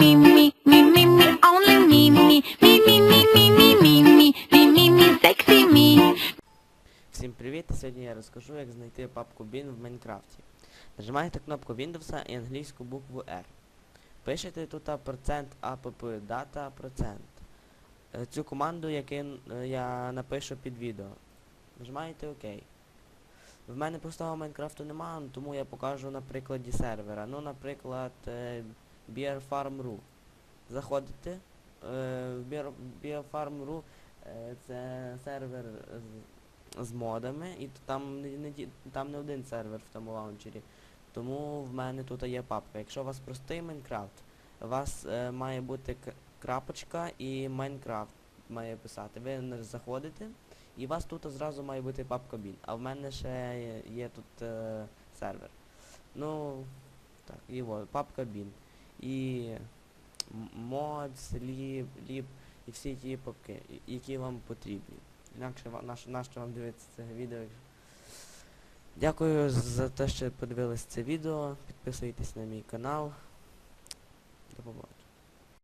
Всім привіт! Сьогодні я розкажу, як знайти папку BIN в Майнкрафті. Нажимаєте кнопку Windows і англійську букву R. Пишете тут процент app data процент. Е, Цю команду я, кин, е, я напишу під відео. Нажимаєте ОК. В мене простого Майнкрафту немає, тому я покажу на прикладі сервера. Ну, наприклад, е, BearFarm.ru. Заходите е, в Bear- BearFarm.ru е, це сервер з модами, і там не, там не один сервер в тому лаунчері. Тому в мене тут є папка. Якщо у вас простий Майнкрафт, у вас е, має бути крапочка і Майнкрафт має писати. Ви заходите, і у вас тут зразу має бути папка bin. А в мене ще є, тут е, сервер. Ну, так, і от, папка bin. І мод, ліп, ліп і всі ті папки, які вам потрібні. Інакше нащо вам дивитися це відео. Дякую за те, що подивились це відео. Підписуйтесь на мій канал. До побачення.